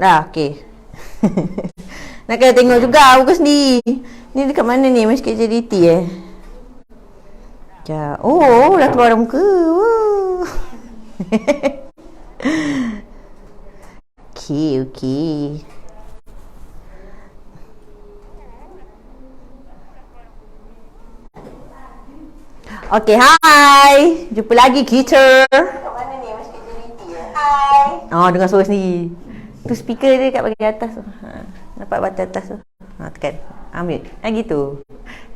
Dah, okey. Nak kena tengok juga buku sendiri. Ni dekat mana ni? Masih KJDT eh? Ya. Oh, dah keluar muka. Oh. okey, okey. Okey, hai. Jumpa lagi kita. Kat mana ni? Masih KJDT eh? Hai. Oh, dengar suara sendiri. Tu speaker dia kat bahagian atas tu. Ha, nampak batas atas tu. Ha, tekan. Ambil. Ha, gitu.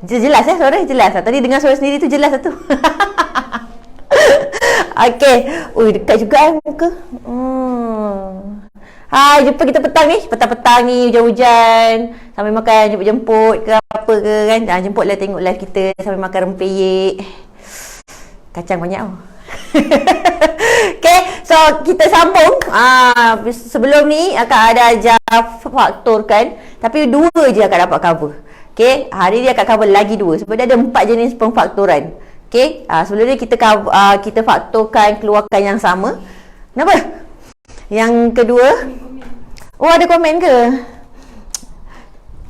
Jelas eh suara jelas. Tadi dengar suara sendiri tu jelas tu. Okey. Ui, dekat juga eh muka. Hmm. Hai, jumpa kita petang ni. Petang-petang ni hujan-hujan. Sambil makan jemput-jemput ke apa ke kan. Ha, jemputlah tengok live kita sambil makan rempeyek. Kacang banyak tau. okay, so kita sambung. Ah, sebelum ni akan ada ajar faktor kan. Tapi dua je akan dapat cover. Okay, hari ni akan cover lagi dua. Sebab dia ada empat jenis pemfaktoran. Okay, ah, sebelum ni kita cover, ah, kita faktorkan keluarkan yang sama. Kenapa? Yang kedua Oh ada komen ke?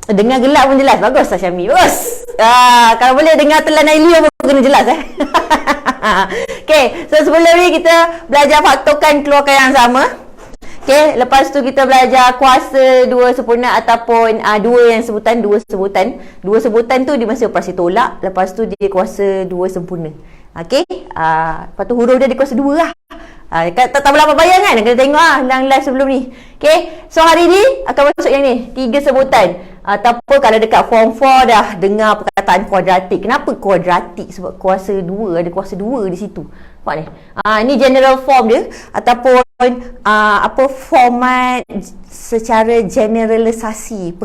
Dengar gelap pun jelas Bagus lah Syami Bagus ah, Kalau boleh dengar telan Ailio pun kena jelas eh Okay So sebelum ni kita Belajar faktorkan keluarkan yang sama Okay Lepas tu kita belajar Kuasa dua sempurna Ataupun uh, Dua yang sebutan Dua sebutan Dua sebutan tu Dia masih operasi tolak Lepas tu dia kuasa dua sempurna Okay uh, Lepas tu huruf dia Dia kuasa dua lah Ha, tak, tak boleh apa bayang kan? Kena tengok lah yang live sebelum ni. Okay. So hari ni akan masuk yang ni. Tiga sebutan. Ataupun kalau dekat form 4 dah dengar perkataan kuadratik. Kenapa kuadratik? Sebab kuasa dua. Ada kuasa dua di situ. Nampak ni? Ha, ni general form dia. Ataupun uh, apa format secara generalisasi.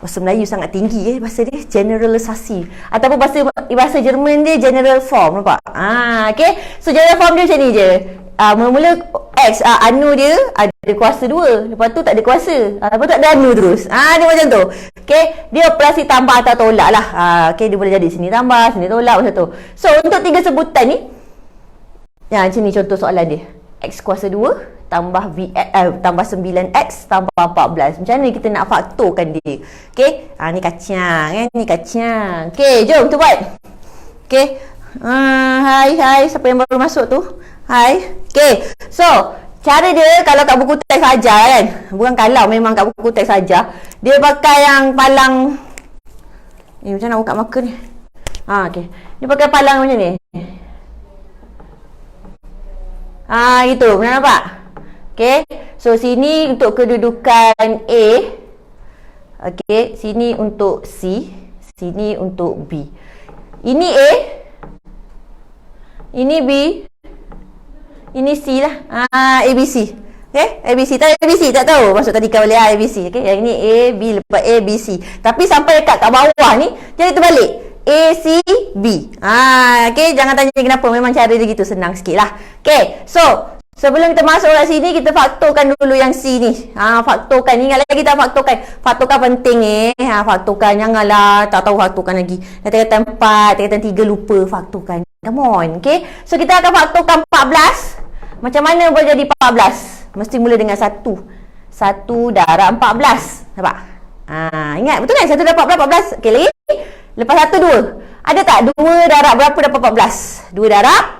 Bahasa Melayu sangat tinggi eh bahasa dia generalisasi. Ataupun bahasa bahasa Jerman dia general form nampak? Ah okey. So general form dia macam ni je. Uh, mula-mula X uh, anu dia ada kuasa dua. Lepas tu tak ada kuasa. Uh, lepas tu tak ada anu terus. Ah dia macam tu. Okey dia operasi tambah atau tolak lah. Uh, okey dia boleh jadi sini tambah sini tolak macam tu. So untuk tiga sebutan ni ya macam ni contoh soalan dia. X kuasa 2 tambah v eh, eh tambah 9x tambah 14. Macam mana kita nak faktorkan dia? Okey. Ha ni kacang eh ni kacang. Okey, jom kita buat. Okey. Uh, hai hai siapa yang baru masuk tu? Hai. Okey. So, cara dia kalau kat buku teks saja kan. Bukan kalau memang kat buku teks saja. Dia pakai yang palang ni macam nak buka marker ni. Ha okey. Dia pakai palang macam ni. Ah ha, gitu. Pernah nampak? Okay. So, sini untuk kedudukan A. Okay. Sini untuk C. Sini untuk B. Ini A. Ini B. Ini C lah. Ah, A, B, C. Okay. A, B, C. Tak A, B, C. Tak tahu. Maksud tadi kau boleh A, B, C. Okay. Yang ini A, B. Lepas A, B, C. Tapi sampai dekat kat bawah ni. Jadi terbalik. A, C, B. Ah, okay. Jangan tanya kenapa. Memang cara dia gitu. Senang sikit lah. Okay. So, Sebelum kita masuk kat sini, kita faktorkan dulu yang C ni. Ha, faktorkan. Ingat lagi kita faktorkan. Faktorkan penting ni. Eh. Ha, faktorkan. Janganlah tak tahu faktorkan lagi. Nanti kata 4, nanti kata 3 lupa faktorkan. Come on. Okay. So, kita akan faktorkan 14. Macam mana boleh jadi 14? Mesti mula dengan 1. 1 darab 14. Nampak? Ha, ingat betul kan? 1 darab 14, 14. Okay, lagi. Lepas 1, 2. Ada tak 2 darab berapa dapat 14? 2 darab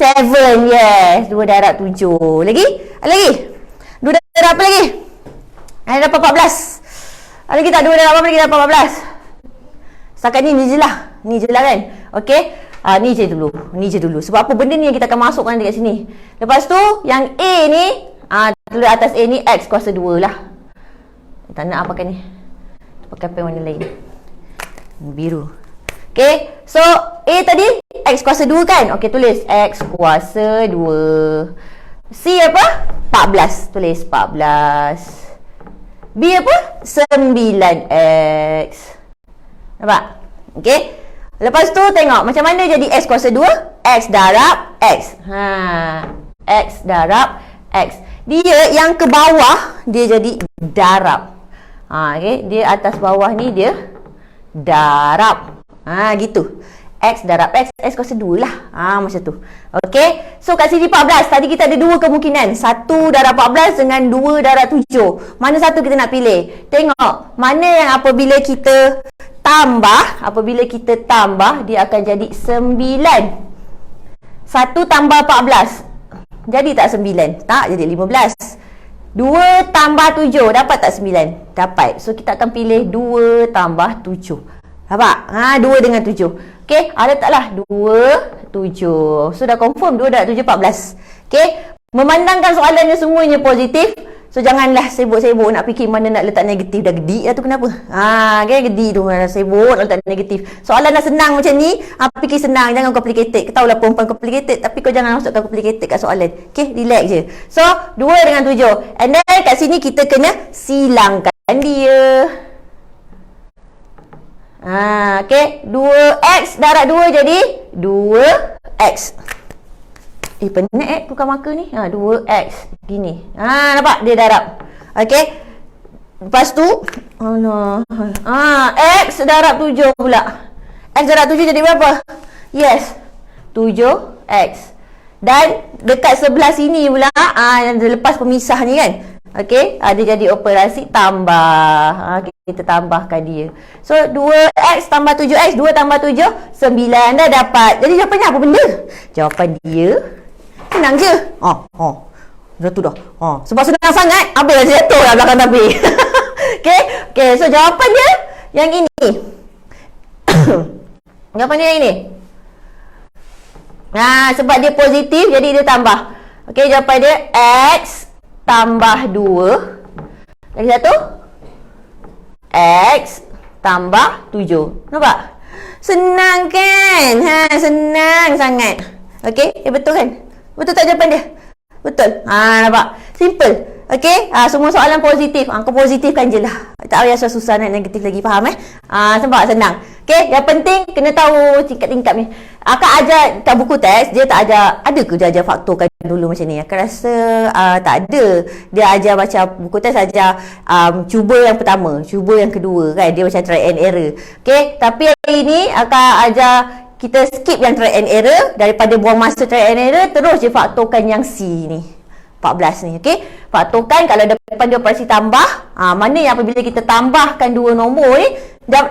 Seven, yes. Dua darab tujuh. Lagi? Lagi? Dua darab apa lagi? Ada dapat empat belas. Ada lagi tak? Dua darab apa lagi dapat empat belas? Setakat ni, ni je lah. Ni je lah kan? Okay? Ah, ni je dulu. Ni je dulu. Sebab apa benda ni yang kita akan masukkan dekat sini. Lepas tu, yang A ni, ah, tulis atas A ni, X kuasa dua lah. Tak nak apa pakai ni. Pakai pen warna lain. Biru. Okay. So, A tadi X kuasa 2 kan? Okay, tulis X kuasa 2 C apa? 14 Tulis 14 B apa? 9X Nampak? Okay Lepas tu tengok Macam mana jadi X kuasa 2? X darab X ha. X darab X Dia yang ke bawah Dia jadi darab ha, okay. Dia atas bawah ni dia Darab Ha gitu. X darab X. X kuasa 2 lah. Ha, macam tu. Okey. So, kat sini 14. Tadi kita ada dua kemungkinan. 1 darab 14 dengan 2 darab 7. Mana satu kita nak pilih? Tengok. Mana yang apabila kita tambah. Apabila kita tambah, dia akan jadi 9. 1 tambah 14. Jadi tak 9? Tak, jadi 15. 2 tambah 7. Dapat tak 9? Dapat. So, kita akan pilih 2 tambah 7. Nampak? Ha, 2 dengan 7. Okey, ada taklah 2, 7. So dah confirm 2 darab 7, 14. Okey, memandangkan soalannya semuanya positif. So janganlah sibuk-sibuk nak fikir mana nak letak negatif. Dah gedi lah tu kenapa? Ha, okay, gedi tu dah sibuk nak letak negatif. Soalan dah senang macam ni, ha, fikir senang. Jangan complicated. Kau tahulah perempuan complicated. Tapi kau jangan masukkan complicated kat soalan. Okay, relax je. So, 2 dengan 7. And then kat sini kita kena silangkan dia. Ha, okey. 2x darab 2 jadi 2x. Eh, penat eh tukar marker ni. Ha, 2x. Gini. Ha, nampak? Dia darab. Okey. Lepas tu, Allah. Ha, x darab 7 pula. X darab 7 jadi berapa? Yes. 7x. Dan dekat sebelah sini pula, ha, lepas pemisah ni kan. Okey, ada ah, jadi operasi tambah. Ha, kita tambahkan dia. So 2x tambah 7x, 2 tambah 7, 9 dah dapat. Jadi jawapannya apa benda? Jawapan dia senang je. Oh, oh. Dah tu dah. Oh, sebab senang sangat, apa dah jatuh lah belakang tapi. Okey, okey. So jawapan dia yang ini. jawapan dia yang ini. Nah, sebab dia positif jadi dia tambah. Okey, jawapan dia x tambah 2 Lagi satu X tambah 7 Nampak? Senang kan? Ha, senang sangat Okey, eh, betul kan? Betul tak jawapan dia? Betul? Ha, nampak? Simple Okey, uh, semua soalan positif. Angka positifkan je lah. Tak payah susah-susah nak negatif lagi. Faham eh? Uh, sebab senang. Okey, yang penting kena tahu tingkat-tingkat ni. Akak ajar tak buku teks, dia tak ajar. Ada ke dia ajar faktorkan dulu macam ni? Akak rasa uh, tak ada. Dia ajar macam buku teks ajar um, cuba yang pertama, cuba yang kedua kan. Dia macam try and error. Okey, tapi hari ni akak ajar kita skip yang try and error daripada buang masa try and error terus je faktorkan yang C ni. 14 ni okey faktorkan kalau depan dia operasi tambah ha, mana yang apabila kita tambahkan dua nombor ni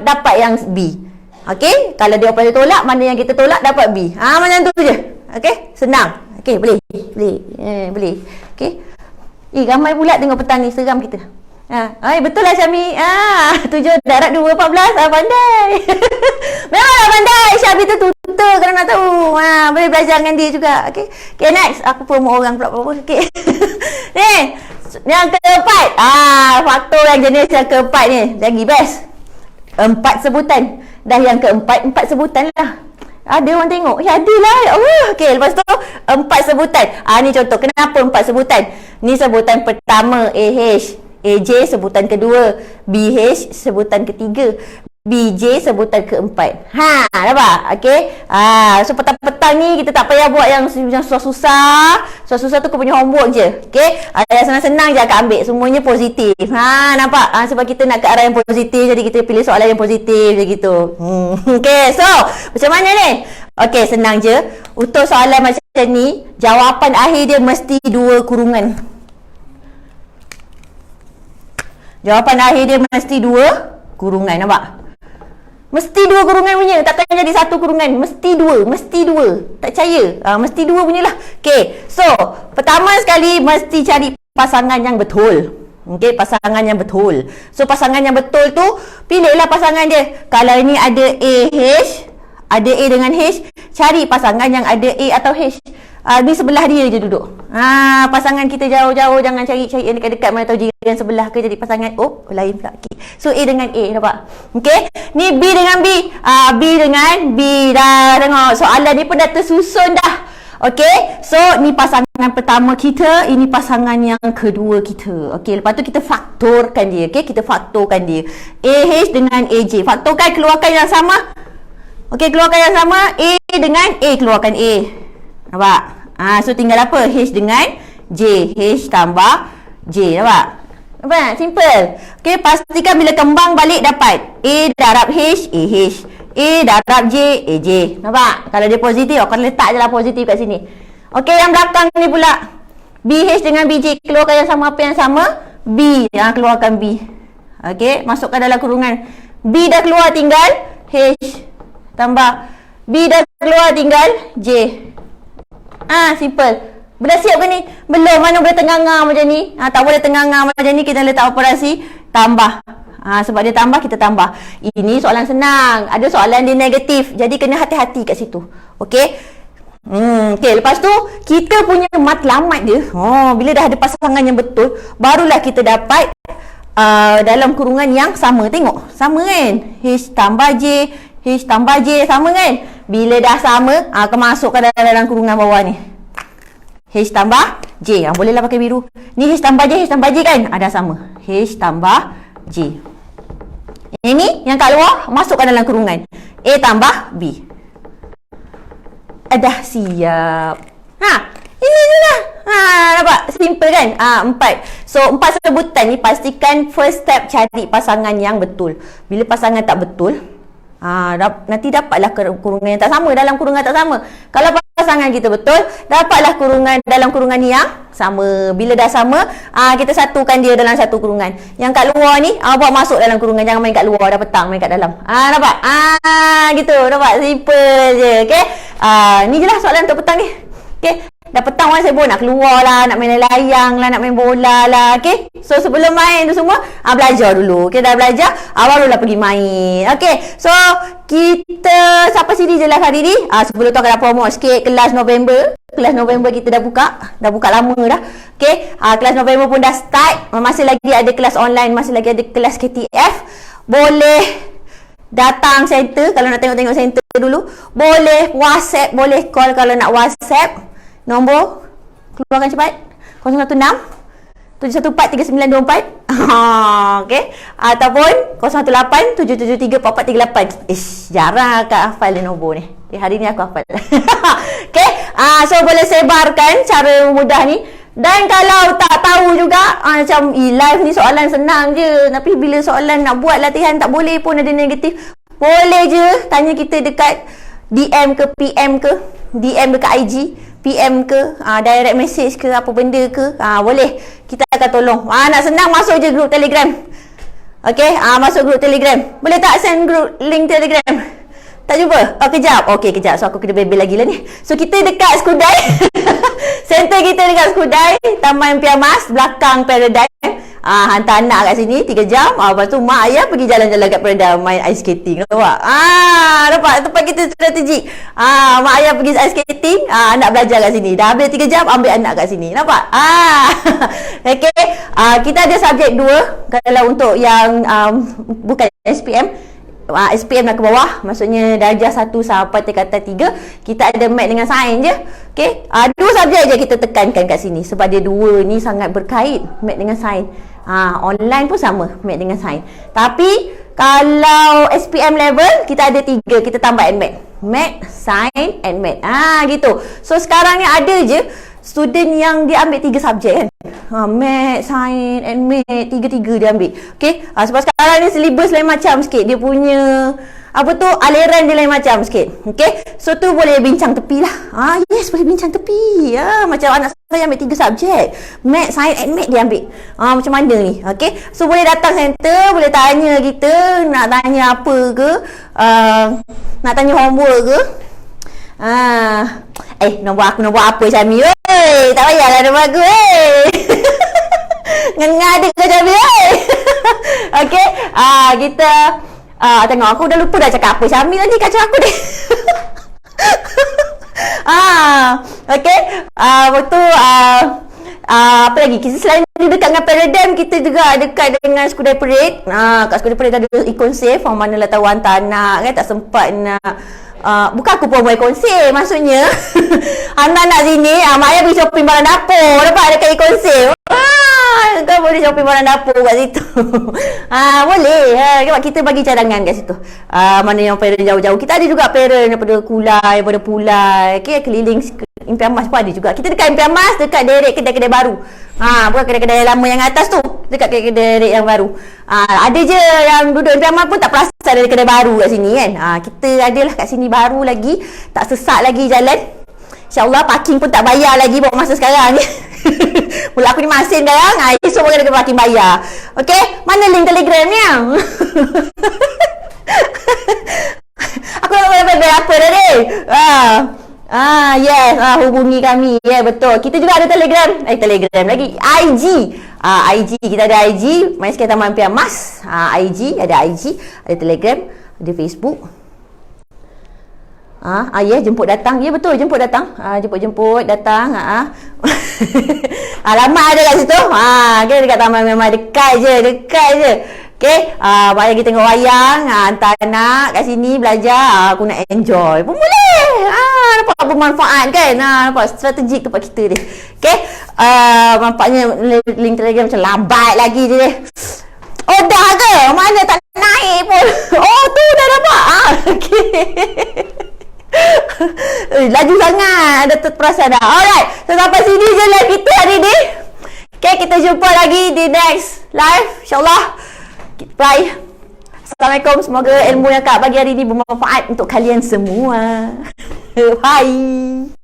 dapat yang B okey kalau dia operasi tolak mana yang kita tolak dapat B ha macam tu je okey senang okey boleh boleh eh, boleh okey eh ramai pula tengok petang ni seram kita Ha, ay, betul lah Syami. Ah, tujuh darat dua empat belas. Ah, pandai. Memanglah pandai. Syami tu tutor kalau nak tahu. Ha, boleh belajar dengan dia juga. Okay. Okay, next. Aku pun orang pula. Okay. ni. Yang keempat. Ah, faktor yang jenis yang keempat ni. Lagi best. Empat sebutan. Dah yang keempat, empat sebutan lah. Ada orang tengok. Ya, ada lah. Oh, okay, lepas tu, empat sebutan. Ah, ni contoh. Kenapa empat sebutan? Ni sebutan pertama, AH. AJ sebutan kedua, BH sebutan ketiga, BJ sebutan keempat. Ha, nampak? Okey. Ha, so petang-petang ni kita tak payah buat yang yang susah-susah. Susah-susah tu kau punya homework je. Okey. Ha, yang senang-senang je akan ambil. Semuanya positif. Ha, nampak? Ha, sebab kita nak ke arah yang positif jadi kita pilih soalan yang positif je gitu. Hmm. Okey. So, macam mana ni? Okey, senang je. Untuk soalan macam ni, jawapan akhir dia mesti dua kurungan. Jawapan akhir dia mesti dua kurungan. Nampak? Mesti dua kurungan punya. Takkan jadi satu kurungan. Mesti dua. Mesti dua. Tak percaya? Ha, mesti dua punya lah. Okay. So, pertama sekali mesti cari pasangan yang betul. Okay, pasangan yang betul. So, pasangan yang betul tu, pilihlah pasangan dia. Kalau ini ada AH, ada A dengan H, cari pasangan yang ada A atau H. Uh, di sebelah dia je duduk. Ha, pasangan kita jauh-jauh jangan cari-cari yang dekat-dekat mana tahu jiran sebelah ke jadi pasangan. Oh, lain pula. Okay. So A dengan A nampak? Okey. Ni B dengan B. Ah uh, B dengan B dah tengok. Soalan ni pun dah tersusun dah. Okey. So ni pasangan pertama kita, ini pasangan yang kedua kita. Okey, lepas tu kita faktorkan dia. Okey, kita faktorkan dia. AH dengan AJ. Faktorkan keluarkan yang sama. Okey, keluarkan yang sama. A dengan A keluarkan A. Nampak? Ha, so tinggal apa? H dengan J. H tambah J. Nampak? Nampak? Simple. Okey, pastikan bila kembang balik dapat A darab H, A H. A darab J, AJ. Nampak? Kalau dia positif, akan letak je lah positif kat sini. Okey, yang belakang ni pula. BH dengan BJ keluarkan yang sama apa yang sama? B. Yang keluarkan B. Okey, masukkan dalam kurungan. B dah keluar tinggal H tambah B dah keluar tinggal J. Ah, simple. Dah siap ke ni? Belum. Mana boleh tengah-tengah macam ni? Ha, tak boleh tengah-tengah macam ni. Kita letak operasi. Tambah. Ha, sebab dia tambah, kita tambah. Ini soalan senang. Ada soalan dia negatif. Jadi, kena hati-hati kat situ. Okey? Hmm, okay, lepas tu kita punya matlamat dia oh, Bila dah ada pasangan yang betul Barulah kita dapat uh, Dalam kurungan yang sama Tengok, sama kan H tambah J H tambah J sama kan Bila dah sama uh, Akan masukkan dalam, dalam kurungan bawah ni H tambah J. Yang bolehlah pakai biru. Ni H tambah J, H tambah J kan? Ada sama. H tambah J. Ini yang kat luar masukkan dalam kurungan. A tambah B. Dah siap. Ha, ini je lah. Ha, nampak? Simple kan? Ha, empat. So, empat sebutan ni pastikan first step cari pasangan yang betul. Bila pasangan tak betul, Ha, nanti dapatlah kurungan yang tak sama dalam kurungan tak sama. Kalau pasangan kita betul, dapatlah kurungan dalam kurungan yang sama. Bila dah sama, ha, kita satukan dia dalam satu kurungan. Yang kat luar ni, ha, buat masuk dalam kurungan. Jangan main kat luar, dah petang main kat dalam. Ha, nampak? Ha, gitu. Nampak? Simple je. Okay? Ha, ni je lah soalan untuk petang ni. Okay? Dah petang orang sibuk nak keluar lah, nak main layang lah, nak main bola lah, okay? So sebelum main tu semua, ah, belajar dulu. Okay, dah belajar, ah, barulah pergi main. Okay, so kita sini je lah ni. Ah, sebelum tu akan promote sikit kelas November. Kelas November kita dah buka. Dah buka lama dah. Okay, ah, kelas November pun dah start. Masih lagi ada kelas online, masih lagi ada kelas KTF. Boleh datang center kalau nak tengok-tengok center dulu. Boleh WhatsApp, boleh call kalau nak WhatsApp. Nombor keluarkan cepat. 016 7143924. Okey. Ataupun 018 7734438. Ish, jarang akak hafal dia nombor ni. Eh, hari ni aku hafal. okey. Ah, so boleh sebarkan cara mudah ni. Dan kalau tak tahu juga ah, macam e live ni soalan senang je. Tapi bila soalan nak buat latihan tak boleh pun ada negatif. Boleh je tanya kita dekat DM ke PM ke DM dekat IG PM ke uh, direct message ke apa benda ke uh, boleh. Kita akan tolong. Uh, nak senang masuk je group telegram. Okay, uh, masuk group telegram. Boleh tak send group link telegram? Tak jumpa? Oh kejap. Okay kejap. So aku kena bebel lagi lah ni. So kita dekat Skudai. Center kita dekat Skudai Taman Piamas belakang Paradigm Ah, hantar anak kat sini 3 jam. Ah, lepas tu mak ayah pergi jalan-jalan kat Perda main ice skating. Nampak? Ah, nampak tempat kita strategi. Ah, mak ayah pergi ice skating, ah, anak belajar kat sini. Dah habis 3 jam ambil anak kat sini. Nampak? Ah. Okey. Ah, kita ada subjek dua kalau untuk yang um, bukan SPM uh, SPM nak ke bawah. Maksudnya darjah 1 sampai tingkatan 3 kita ada mat dengan sains je. Okey? Uh, dua subjek je kita tekankan kat sini sebab dia dua ni sangat berkait mat dengan sains. Uh, online pun sama mat dengan sains. Tapi kalau SPM level kita ada tiga kita tambah mat. Mat sains and mat. Ah gitu. So sekarang ni ada je student yang dia ambil tiga subjek kan? Ha, Math, Science and Math Tiga-tiga dia ambil. Okay? Ha, Sebab sekarang ni syllabus lain macam sikit. Dia punya Apa tu Aliran dia lain macam sikit. Okay? So tu boleh bincang tepi lah. Ha, Yes boleh bincang tepi. Ha, Macam anak saya ambil tiga subjek. Math, Science and Math dia ambil. Ha, Macam mana ni? Okay? So boleh datang center Boleh tanya kita Nak tanya apa ke? Uh, Nak tanya homework ke? Ah, eh nombor aku nombor apa Syami weh? Tak payahlah nombor aku weh. Ngengah ada ke Syami? Okey, ah kita ah tengok aku dah lupa dah cakap apa Syami nanti kacau aku ni. ah, okey. Ah waktu ah Uh, apa lagi? Kita selain dekat dengan Paradigm, kita juga dekat dengan Skudai Parade. Ah, kat Skudai Parade ada ikon safe. Orang mana lah tahu hantar anak kan. Tak sempat nak Uh, bukan aku pun buat konsep maksudnya anak nak sini uh, mak ayah pergi shopping barang dapur dapat dekat konsep ah, kau boleh shopping barang dapur kat situ. ah, boleh. Ha, sebab kita bagi cadangan kat situ. Ah, mana yang parent jauh-jauh. Kita ada juga parent daripada Kulai, daripada Pulai. Okay, keliling Impian Mas pun ada juga. Kita dekat Impian Mas, dekat derek kedai-kedai baru. Ha, bukan kedai-kedai lama yang atas tu. Dekat kedai-kedai derek yang baru. Ha, ada je yang duduk Impian Mas pun tak perasan ada kedai baru kat sini kan. Ha, kita adalah kat sini baru lagi. Tak sesak lagi jalan. InsyaAllah parking pun tak bayar lagi buat masa sekarang ni. Mula aku ni masin sekarang. Ha, esok pun kena parking bayar. Okay? Mana link telegramnya? aku nak bayar apa dah ni? Ha. Ah yes, ah hubungi kami. Ya yeah, betul. Kita juga ada Telegram. Eh Telegram lagi. IG. Ah IG kita ada IG. Mai sekali Taman Pian Mas. Ah IG ada IG, ada Telegram, ada Facebook. Ah, ah yeah, jemput datang. Ya yeah, betul jemput datang. Ah jemput-jemput datang. Ah. Alamat ada kat situ. Ah, okay, dekat Taman memang dekat je, dekat je. Okay, uh, mari kita tengok wayang, uh, hantar anak kat sini belajar, uh, aku nak enjoy pun boleh. Uh, nampak bermanfaat kan? Uh, nampak strategik tempat kita ni. Okay, uh, nampaknya link telegram macam lambat lagi je. Oh dah ke? Mana tak naik pun? Oh tu dah dapat. Uh, okay. Laju sangat Ada terperasan dah Alright So sampai sini je live kita hari ni Okay kita jumpa lagi di next live InsyaAllah Bye. Assalamualaikum. Semoga ilmu yang Kak bagi hari ini bermanfaat untuk kalian semua. Bye.